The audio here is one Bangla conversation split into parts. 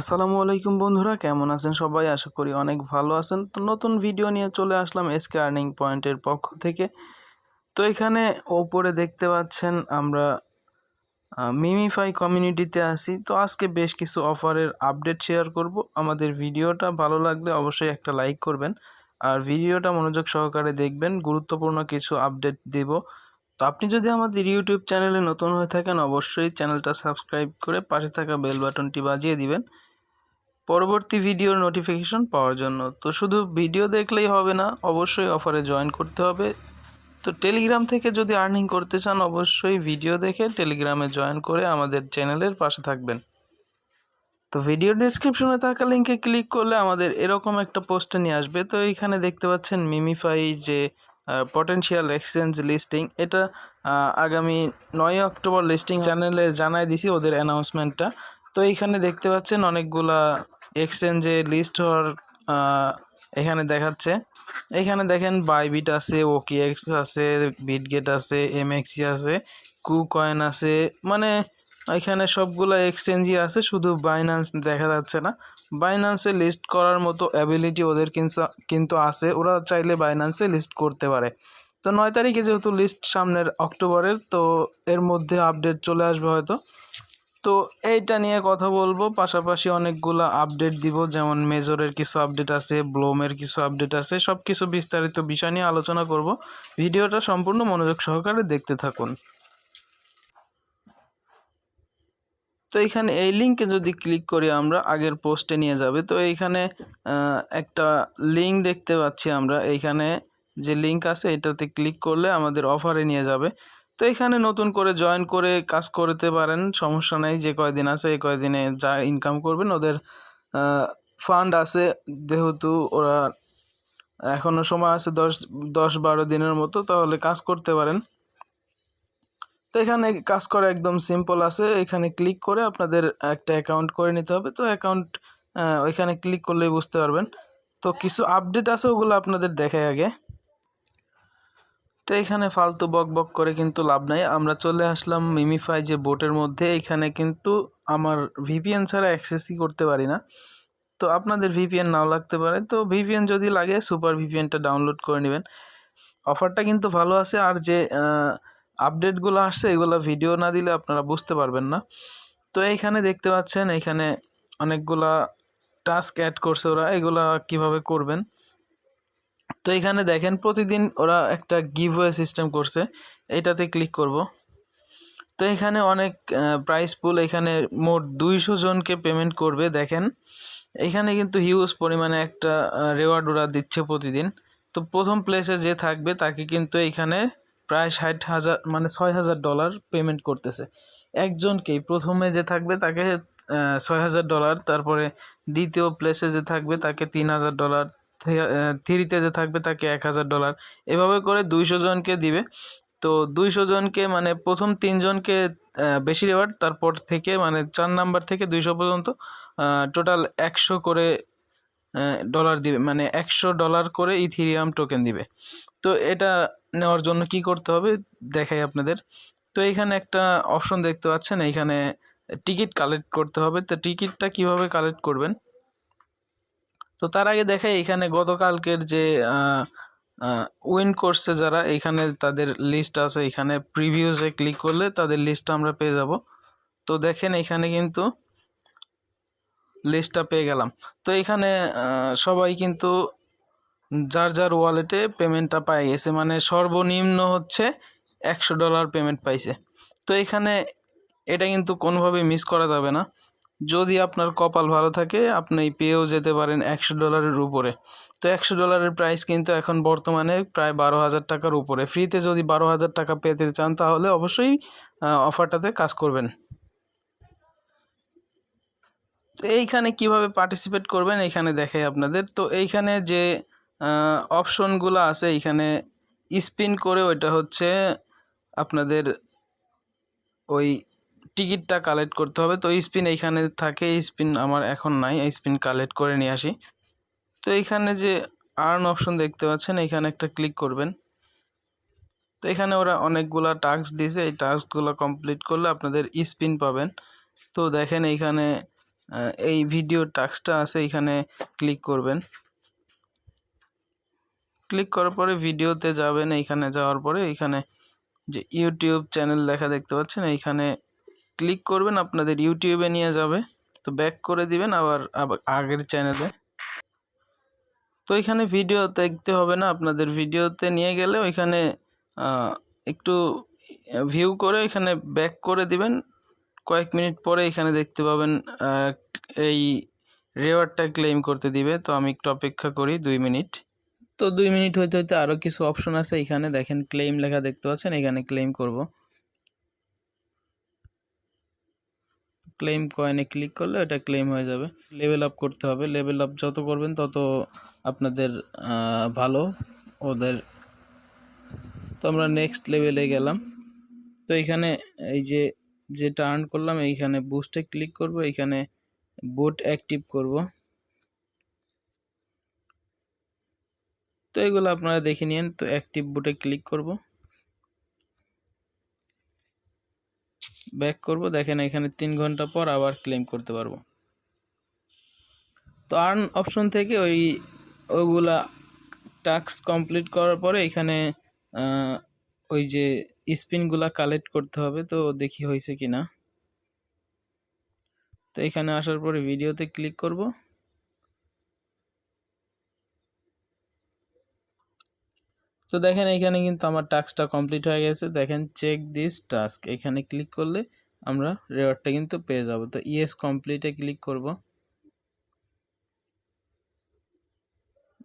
আসসালামু আলাইকুম বন্ধুরা, কেমন আছেন সবাই? আশা করি অনেক ভালো আছেন। তো নতুন ভিডিও নিয়ে চলে আসলাম এসকে আর্নিং পয়েন্টের পক্ষ থেকে। তো এখানে ওপরে দেখতে পাচ্ছেন আমরা মিমিফাই কমিউনিটিতে আসি তো আজকে বেশ কিছু অফারের আপডেট শেয়ার করব। আমাদের ভিডিওটা ভালো লাগলে অবশ্যই একটা লাইক করবেন। আর ভিডিওটা মনোযোগ সহকারে দেখবেন, গুরুত্বপূর্ণ কিছু আপডেট দেব। তো আপনি যদি আমাদের ইউটিউব চ্যানেলে নতুন হয়ে থাকেন, অবশ্যই চ্যানেলটা সাবস্ক্রাইব করে পাশে থাকা বেল বাটনটি বাজিয়ে দিবেন। পরবর্তী ভিডিওর নোটিফিকেশন পাওয়ার জন্য। তো শুধু ভিডিও দেখলেই হবে না, অবশ্যই অফারে জয়েন করতে হবে। তো টেলিগ্রাম থেকে যদি আর্নিং করতে চান, অবশ্যই ভিডিও দেখে টেলিগ্রামে জয়েন করে আমাদের চ্যানেলের পাশে থাকবেন। তো ভিডিও ডিসক্রিপশনে থাকা লিঙ্কে ক্লিক করলে আমাদের এরকম একটা পোস্টে নিয়ে আসবে। তো এইখানে দেখতে পাচ্ছেন মিমিফাই যে পটেনশিয়াল এক্সচেঞ্জ লিস্টিং এটা আগামী নয় অক্টোবর লিস্টিং চ্যানেলে জানাই দিছি ওদের অ্যানাউন্সমেন্টটা তো এইখানে দেখতে পাচ্ছেন অনেকগুলা এক্সচেঞ্জে লিস্ট হওয়ার এখানে দেখাচ্ছে। এখানে দেখেন বাইবিট আছে ওকিএক্স আছে বিটগেট আছে এমএক্সি আছে কু কয়েন আছে মানে এখানে সবগুলো এক্সচেঞ্জই আছে, শুধু বাইন্যান্স দেখা যাচ্ছে না। বাইন্যান্সে লিস্ট করার মতো অ্যাবিলিটি ওদের কিন্তু আছে। ওরা চাইলে বাইন্যান্সে লিস্ট করতে পারে। তো নয় তারিখে যেহেতু লিস্ট সামনের অক্টোবরের তো এর মধ্যে আপডেট চলে আসবে হয়তো। তো এইটা নিয়ে কথা বলব। পাশাপাশি অনেকগুলো আপডেট দিব, যেমন মেজরের কিছু আপডেট আছে, ব্লোমের কিছু আপডেট আছে সব কিছু বিস্তারিত বিষয় নিয়ে আলোচনা করব। ভিডিওটা সম্পূর্ণ মনোযোগ সহকারে দেখতে থাকুন। তো এইখানে এই লিঙ্কে যদি ক্লিক করি আমরা, আগের পোস্টে নিয়ে যাবে। তো এইখানে একটা লিঙ্ক দেখতে পাচ্ছি আমরা। এইখানে যে লিঙ্ক আছে, এটাতে ক্লিক করলে আমাদের অফারে নিয়ে যাবে। তো এখানে নতুন করে জয়েন করে কাজ করতে পারেন, সমস্যা নেই, যে কয়দিন আছে, এই কয়দিনে যা ইনকাম করবেন, ওদের ফান্ড আছে, যেহেতু ওরা এখনও সময় আছে দশ দশ বারো দিনের মতো, তাহলে কাজ করতে পারেন। তো এখানে কাজ করা একদম সিম্পল আছে, এখানে ক্লিক করে আপনাদের একটা অ্যাকাউন্ট করে নিতে হবে, তো অ্যাকাউন্ট ওইখানে ক্লিক করলেই বুঝতে পারবেন। তো কিছু আপডেট আছে, ওগুলো আপনাদের দেখাই আগে। তো এখানে ফালতু বক বক করে কিন্তু লাভ নাই। আমরা চলে আসলাম মিমিফাই যে বোটের মধ্যে। এখানে কিন্তু আমার ভিপিএন ছাড়া অ্যাক্সেসই করতে পারি না। তো আপনাদের ভিপিএন নাও লাগতে পারে। তো ভিপিএন যদি লাগে সুপার ভিপিএনটা ডাউনলোড করে নেবেন। অফারটা কিন্তু ভালো আছে। আর যে আপডেটগুলো আসছে, এগুলো ভিডিও না দিলে আপনারা বুঝতে পারবেন না। তো এইখানে দেখতে পাচ্ছেন এইখানে অনেকগুলা টাস্ক অ্যাড করছে ওরা। এগুলা কীভাবে করবেন? তো এখানে দেখেন প্রতিদিন ওরা একটা গিভওয়ে সিস্টেম করছে। এটাতে ক্লিক করব। তো এখানে অনেক প্রাইস পুল এখানে মোট দুইশো জনকে পেমেন্ট করবে, দেখেন। এখানে কিন্তু হিউজ পরিমাণে একটা রেওয়ার্ড ওরা দিচ্ছে প্রতিদিন। তো প্রথম প্লেসে যে থাকবে, তাকে কিন্তু এখানে প্রায় ষাট হাজার মানে ছয় হাজার ডলার পেমেন্ট করতেছে। একজনকেই প্রথমে যে থাকবে, তাকে ছয় হাজার ডলার তারপরে দ্বিতীয় প্লেসে যে থাকবে, তাকে তিন হাজার ডলার থ্রিতে যে থাকবে তাকে এক হাজার ডলার এভাবে করে দুইশো জনকে দিবে। তো দুইশো জনকে মানে প্রথম তিনজনকে বেশি রেওয়ার্ড তারপর থেকে মানে চার নাম্বার থেকে দুইশো পর্যন্ত টোটাল একশো করে ডলার দিবে। মানে একশো ডলার করে ইথিরিয়াম টোকেন দিবে। তো এটা নেওয়ার জন্য কি করতে হবে? দেখাই আপনাদের। তো এখানে একটা অপশন দেখতে পাচ্ছেন। এইখানে টিকিট কালেক্ট করতে হবে। তো টিকিটটা কীভাবে কালেক্ট করবেন? তো তার আগে দেখে এখানে গতকালকের যে উইন করছে যারা, এখানে তাদের লিস্ট আছে। এখানে প্রিভিউসে ক্লিক করলে তাদের লিস্টটা আমরা পেয়ে যাব। তো দেখেন এখানে কিন্তু লিস্টটা পেয়ে গেলাম। তো এখানে সবাই কিন্তু যার যার ওয়ালেটে পেমেন্টটা পাই গেছে মানে সর্বনিম্ন হচ্ছে একশো ডলার পেমেন্ট পাইছে। তো এখানে এটা কিন্তু কোনোভাবেই মিস করা যাবে না। যদি আপনার কপাল ভালো থাকে, আপনি পেয়েও যেতে পারেন একশো ডলারের উপরে। তো একশো ডলারের প্রাইস কিন্তু এখন বর্তমানে প্রায় বারো হাজার টাকার উপরে। ফ্রিতে যদি বারো হাজার টাকা পেতে চান, তাহলে অবশ্যই অফারটাতে কাজ করবেন। তো এইখানে কীভাবে পার্টিসিপেট করবেন, এইখানে দেখাই আপনাদের। তো এইখানে যে অপশনগুলো আছে, এইখানে স্পিন করে ওইটা হচ্ছে আপনাদের ওই টিকিটটা কালেক্ট করতে হবে। তো স্পিন এইখানে থাকে, স্পিন আমার এখন নাই স্পিন কালেক্ট করে নিয়ে আসি। তো এইখানে যে আর্ন অপশন দেখতে পাচ্ছেন, এইখানে একটা ক্লিক করবেন। তো এখানে ওরা অনেকগুলা টাস্ক দিয়েছে, এই টাস্কগুলো কমপ্লিট করলে আপনাদের স্পিন পাবেন। তো দেখেন এইখানে এই ভিডিও টাস্কটা আছে এখানে ক্লিক করবেন। ক্লিক করার পরে ভিডিওতে যাবেন, এইখানে যাওয়ার পরে এখানে যে ইউটিউব চ্যানেল লেখা দেখতে পাচ্ছেন, এইখানে ক্লিক করবেন, আপনাদের ইউটিউবে নিয়ে যাবে। তো ব্যাক করে দিবেন, আবার আগের চ্যানেলে তো এখানে ভিডিও দেখতে হবে না, আপনাদের ভিডিওতে নিয়ে গেলে ওইখানে একটু ভিউ করে এখানে ব্যাক করে দিবেন। কয়েক মিনিট পরে এখানে দেখতে পাবেন এই রেওয়ার্ডটা ক্লেম করতে দিবে। তো আমি একটু অপেক্ষা করি দুই মিনিট তো দুই মিনিট হইতে হইতে আরও কিছু অপশন আছে। এখানে দেখেন ক্লেম লেখা দেখতে পাচ্ছেন, এখানে ক্লেম করব। ক্লেম কয়েনে ক্লিক করলে এটা ক্লেম হয়ে যাবে। লেভেল আপ করতে হবে। লেভেল আপ যত করবেন, তত আপনাদের ভালো ওদের। তো আমরা নেক্সট লেভেলে গেলাম। তো এখানে এই যে, যেটা আর্ন করলাম, এইখানে বুস্টে ক্লিক করব। এখানে বুট অ্যাক্টিভ করব। তো এগুলো আপনারা দেখে নিন। তো অ্যাক্টিভ বুটে ক্লিক করব। ব্যাক করব, দেখেন এখানে তিন ঘণ্টা পর আবার ক্লেম করতে পারব। তো আর্ন অপশন থেকে ওই, ওগুলা টাস্ক কমপ্লিট করার পরে এখানে ওই যে স্পিনগুলা কালেক্ট করতে হবে, তো দেখি হয়েছে কি না তো এখানে আসার পরে ভিডিওতে ক্লিক করব। তো দেখেন এখানে কিন্তু আমার টাস্কটা কমপ্লিট হয়ে গেছে। দেখেন চেক দিস টাস্ক এখানে ক্লিক করলে আমরা রেওয়ার্ডটা কিন্তু পেয়ে যাব। তো ইয়েস কমপ্লিটে ক্লিক করব।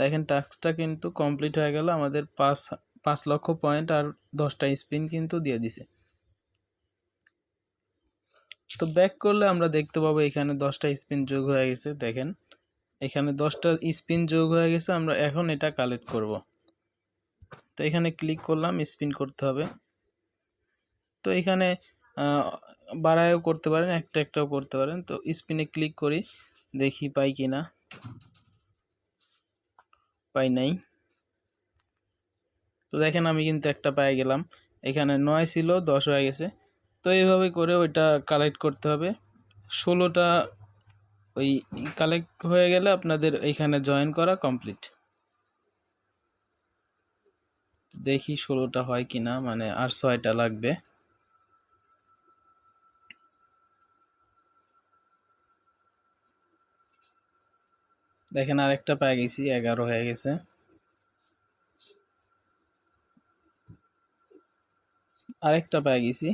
দেখেন টাস্কটা কিন্তু কমপ্লিট হয়ে গেল। আমাদের পাঁচ পাঁচ লক্ষ পয়েন্ট আর দশটা স্পিন কিন্তু দিয়ে দিছে। তো ব্যাক করলে আমরা দেখতে পাবো এখানে দশটা স্পিন যোগ হয়ে গেছে। দেখেন এখানে দশটা স্পিন যোগ হয়ে গেছে। আমরা এখন এটা কালেক্ট করব। তো এখানে ক্লিক করলাম স্পিন করতে হবে। তো এখানে বাড়ায়ও করতে পারেন, একটা একটাও করতে পারেন। তো স্পিনে ক্লিক করি, দেখি পাই কি না। পাই নাই। তো দেখেন আমি কিন্তু একটা পেয়ে গেলাম। এখানে নয় ছিল, দশ হয়ে গেছে। তো এইভাবে করে ওইটা কালেক্ট করতে হবে। ষোলোটা ওই কালেক্ট হয়ে গেলে আপনাদের এখানে জয়েন করা কমপ্লিট দেখি ষোলোটা হয় কি না মানে আর ছয়টা লাগবে। দেখেন আরেকটা পেয়ে গেছি, এগারো হয়ে গেছে। আরেকটা পেয়ে গেছি।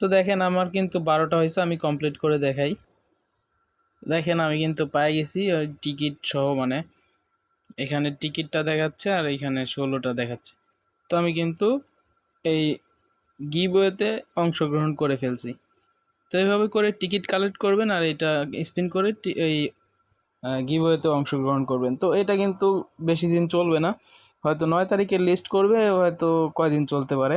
তো দেখেন আমার কিন্তু বারোটা হয়েছে, আমি কমপ্লিট করে দেখাই। দেখেন আমি কিন্তু পাই গেছি ওই টিকিট সহ মানে। এখানে টিকিটটা দেখাচ্ছে আর এখানে ষোলোটা দেখাচ্ছে। তো আমি কিন্তু এই গিবওয়েতে অংশগ্রহণ করে ফেলছি। তো এইভাবে করে টিকিট কালেক্ট করবেন আর এটা স্পিন করে এই গিবওয়েতে অংশগ্রহণ করবেন। তো এটা কিন্তু বেশি দিন চলবে না। হয়তো নয় তারিখে লিস্ট করবে, হয়তো কয়দিন চলতে পারে।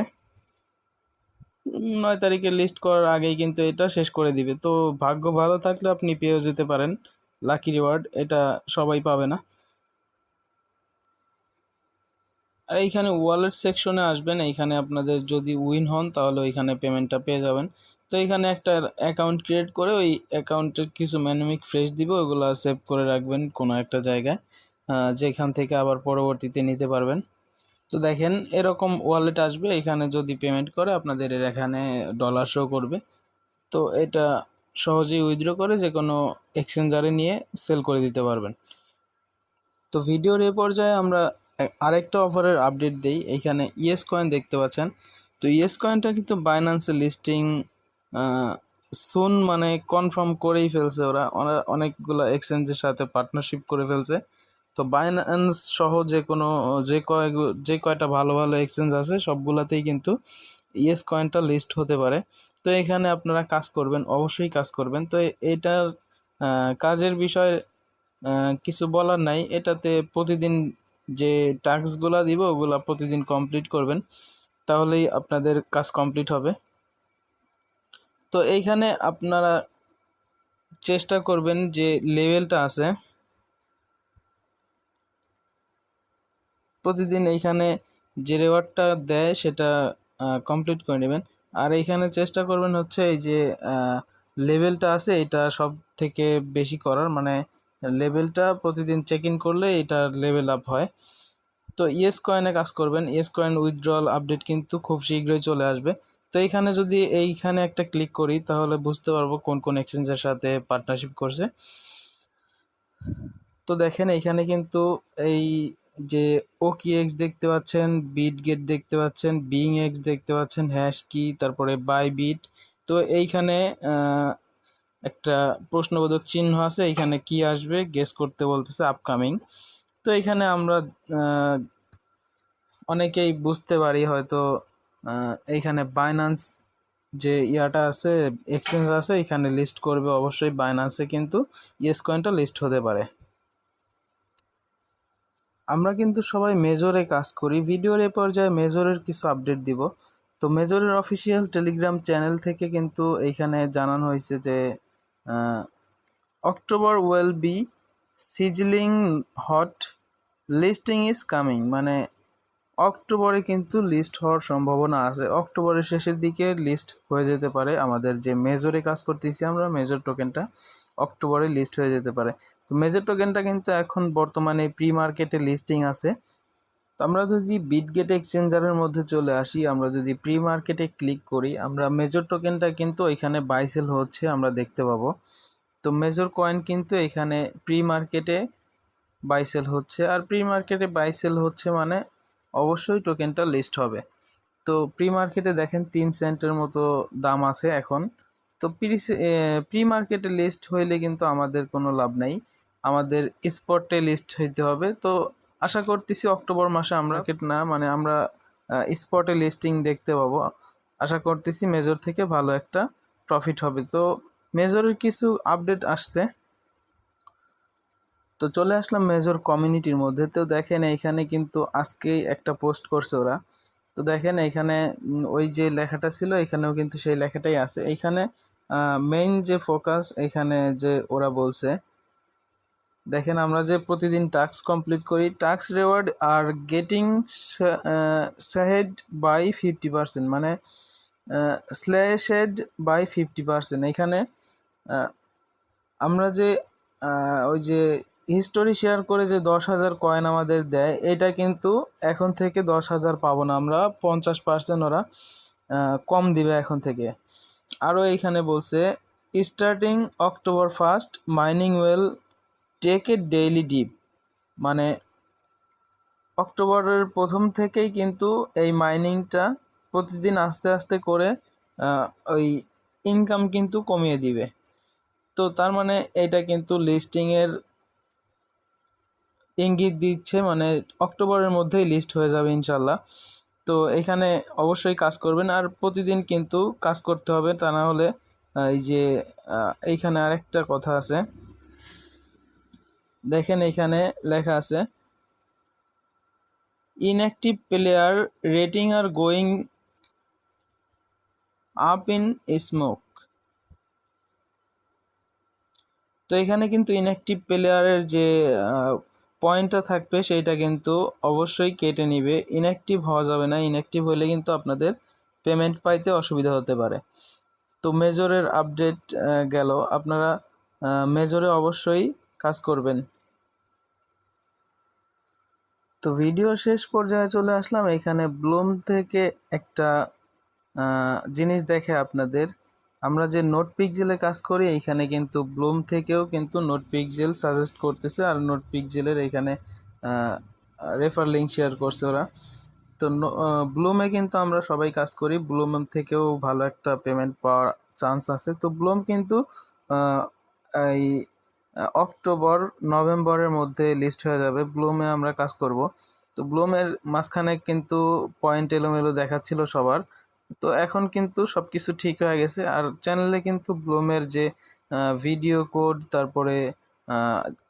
নয় তারিখে লিস্ট করার আগেই কিন্তু এটা শেষ করে দিবে। তো ভাগ্য ভালো থাকলে আপনি পেয়েও যেতে পারেন। লাকি রিওয়ার্ড এটা সবাই পাবে না। আর এইখানে ওয়ালেট সেকশনে আসবেন, এইখানে আপনাদের যদি উইন হন, তাহলে ওইখানে পেমেন্টটা পেয়ে যাবেন। তো এখানে একটা অ্যাকাউন্ট ক্রিয়েট করে ওই অ্যাকাউন্টের কিছু ম্যানুমিক ফ্রেশ দিব, ওগুলো সেভ করে রাখবেন কোনো একটা জায়গায় যেখান থেকে আবার পরবর্তীতে নিতে পারবেন। তো দেখেন, এরকম ওয়ালেট আসবে। এখানে যদি পেমেন্ট করে, আপনাদের এখানে ডলার শো করবে। তো এটা সহজেই উইথড্র করে যে কোনো এক্সচেঞ্জারে নিয়ে সেল করে দিতে পারবেন। তো ভিডিওর এ পর্যায়ে আমরা আরেকটা অফারের আপডেট দেই। এখানে ইয়েস কয়েন দেখতে পাচ্ছেন। তো ইয়েস কয়েনটা কিন্তু বাইন্যান্সে লিস্টিং সুন মানে কনফার্ম করেই ফেলছে ওরা। অনেকগুলো এক্সচেঞ্জের সাথে পার্টনারশিপ করে ফেলছে। তো বাইন্যান্স সহ যে কোনো যে কয় যে কয়টা ভালো ভালো এক্সচেঞ্জ আছে, সবগুলাতেই কিন্তু ইয়েস কয়েনটা লিস্ট হতে পারে। তো এখানে আপনারা কাজ করবেন, অবশ্যই কাজ করবেন। তো এটার কাজের বিষয়ে কিছু বলার নাই। এটাতে প্রতিদিন যে টাস্কগুলা দিব, ওগুলা প্রতিদিন কমপ্লিট করবেন। তাহলেই আপনাদের কাজ কমপ্লিট হবে। তো এইখানে আপনারা চেষ্টা করবেন যে লেভেলটা আছে। প্রতিদিন এইখানে যে রেওয়ার্ডটা দেয় সেটা কমপ্লিট করে নেবেন। আর এইখানে চেষ্টা করবেন হচ্ছে এই যে লেভেলটা আছে এটা সব থেকে বেশি করার। মানে লেভেলটা প্রতিদিন চেক ইন করলে এটা লেভেল আপ হয়। তো ইয়েস কয়েনে কাজ করবেন। ইয়েস কয়েন উইথড্রল আপডেট কিন্তু খুব শীঘ্রই চলে আসবে। তো এইখানে যদি এইখানে একটা ক্লিক করি, তাহলে বুঝতে পারব কোন কোন এক্সচেঞ্জের সাথে পার্টনারশিপ করছে। তো দেখেন এইখানে কিন্তু এই যে ওকি এক্স দেখতে পাচ্ছেন বিট গেট দেখতে পাচ্ছেন বিং এক্স দেখতে পাচ্ছেন হ্যাশ কি, তারপরে বাই বিট তো এইখানে একটা প্রশ্নবোধক চিহ্ন আছে এইখানে কি আসবে গেস করতে বলতেছে আপকামিং তো এইখানে আমরা অনেকেই বুঝতে পারি হয়তো এইখানে বাইনান্স যে ইয়াটা আছে এক্সচেঞ্জ আছে, এখানে লিস্ট করবে অবশ্যই বাইনান্সে কিন্তু ইয়েস কয়েনটা লিস্ট হতে পারে। আমরা কিন্তু সবাই মেজরে কাজ করি। ভিডিওর এ পর্যায়ে মেজরের কিছু আপডেট দিব। তো মেজরের অফিসিয়াল টেলিগ্রাম চ্যানেল থেকে কিন্তু এইখানে জানানো হয়েছে যে October will be sizzling hot listing is coming মানে অক্টোবরে কিন্তু লিস্ট হওয়ার সম্ভাবনা আছে। অক্টোবরের শেষের দিকে লিস্ট হয়ে যেতে পারে। আমাদের যে মেজরে কাজ করতেছি আমরা মেজর টোকেনটা অক্টোবরে লিস্ট হয়ে যেতে পারে। তো মেজর টোকেনটা কিন্তু এখন বর্তমানে প্রি মার্কেটে লিস্টিং আছে। তো আমরা যদি বিটগেট এক্সচেঞ্জারের মধ্যে চলে আসি, আমরা যদি প্রি মার্কেটে ক্লিক করি, আমরা মেজর টোকেনটা কিন্তু এখানে বাইসেল হচ্ছে আমরা দেখতে পাবো। তো মেজর কয়েন কিন্তু এখানে প্রি মার্কেটে বাইসেল হচ্ছে, আর প্রি মার্কেটে বাইসেল হচ্ছে মানে অবশ্যই টোকেনটা লিস্ট হবে। তো প্রি মার্কেটে দেখেন তিন সেন্টের মতো দাম আছে এখন। তো প্রি প্রি মার্কেটে লিস্ট হইলে কিন্তু আমাদের কোনো লাভ নাই। আমাদের স্পটে লিস্ট হইতে হবে। তো আশা করতেছি অক্টোবর মাসে আমরা মার্কেট না মানে আমরা স্পটে লিস্টিং দেখতে পাবো। আশা করতেছি মেজর থেকে ভালো একটা প্রফিট হবে। তো মেজরের কিছু আপডেট আসছে। তো চলে আসলাম মেজর কমিউনিটির মধ্যে। তো দেখেন এইখানে কিন্তু আজকেই একটা পোস্ট করছে ওরা। তো দেখেন এইখানে উম, ওই যে লেখাটা ছিল এখানেও কিন্তু সেই লেখাটাই আছে। এইখানে মেইন যে ফোকাস এখানে যে ওরা বলছে দেখেন আমরা যে প্রতিদিন টাস্ক কমপ্লিট করি task reward are getting shed by fifty percent মানে স্ল্যাশেড বাই ফিফটি পার্সেন্ট এখানে আমরা যে ওই যে হিস্টোরি শেয়ার করে যে দশ হাজার কয়েন আমাদের দেয়, এটা কিন্তু এখন থেকে দশ হাজার পাবো না আমরা, পঞ্চাশ পার্সেন্ট ওরা কম দিবে এখন থেকে। আরও এইখানে বলছে starting October first mining will take a daily dip মানে অক্টোবরের প্রথম থেকেই কিন্তু এই মাইনিংটা প্রতিদিন আস্তে আস্তে করে ওই ইনকাম কিন্তু কমিয়ে দিবে। তো তার মানে এটা কিন্তু লিস্টিংয়ের ইঙ্গিত দিচ্ছে মানে অক্টোবরের মধ্যেই লিস্ট হয়ে যাবে ইনশাল্লাহ তো এখানে অবশ্যই কাজ করবেন, আর প্রতিদিন কিন্তু কাজ করতে হবে, তা না হলে এই যে এইখানে আরেকটা কথা আছে। দেখেন এখানে লেখা আছে inactive player rating are going up in smoke তো এখানে কিন্তু ইনঅ্যাক্টিভ প্লেয়ারের যে পয়েন্টটা থাকবে সেইটা কিন্তু অবশ্যই কেটে নিবে। ইনঅ্যাক্টিভ হওয়া যাবে না। ইনঅ্যাক্টিভ হলে কিন্তু আপনাদের পেমেন্ট পাইতে অসুবিধা হতে পারে। তো মেজরের আপডেট গেল। আপনারা মেজরে অবশ্যই কাজ করবেন। তো ভিডিও শেষ পর্যায়ে চলে আসলাম। এখানে ব্লুম থেকে একটা জিনিস দেখে আপনাদের। আমরা যে নোট পিকজেলে কাজ করি এইখানে কিন্তু ব্লুম থেকেও কিন্তু নোট পিকজেল সাজেস্ট করতেছে আর নোট পিকজেলের এখানে রেফার লিঙ্ক শেয়ার করছে ওরা। তো ব্লুমে কিন্তু আমরা সবাই কাজ করি। ব্লুম থেকেও ভালো একটা পেমেন্ট পাওয়ার চান্স আছে। তো ব্লুম কিন্তু এই অক্টোবর, নভেম্বরের মধ্যে লিস্ট হয়ে যাবে। ব্লুমে আমরা কাজ করব। তো ব্লুমের মাঝখানে কিন্তু পয়েন্ট এলোমেলো দেখাচ্ছিল সবার। তো এখন কিন্তু সব কিছু ঠিক হয়ে গেছে। আর চ্যানেলে কিন্তু ব্লুমের যে ভিডিও কোড তারপরে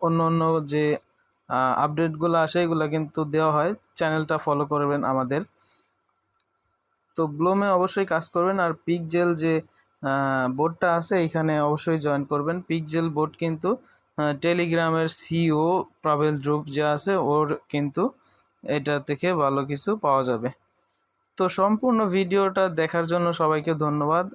অন্য অন্য যে আপডেটগুলো আসে, এগুলো কিন্তু দেওয়া হয়। চ্যানেলটা ফলো করবেন আমাদের। তো ব্লুমে অবশ্যই কাজ করবেন। আর পিকজেল যে বোর্ডটা আছে, এখানে অবশ্যই জয়েন করবেন। পিকজেল বোর্ড কিন্তু টেলিগ্রামের সিও প্রাভেল গ্রুপ যে আছে, ওর কিন্তু এটা থেকে ভালো কিছু পাওয়া যাবে। তো সম্পূর্ণ ভিডিওটা দেখার জন্য সবাইকে ধন্যবাদ।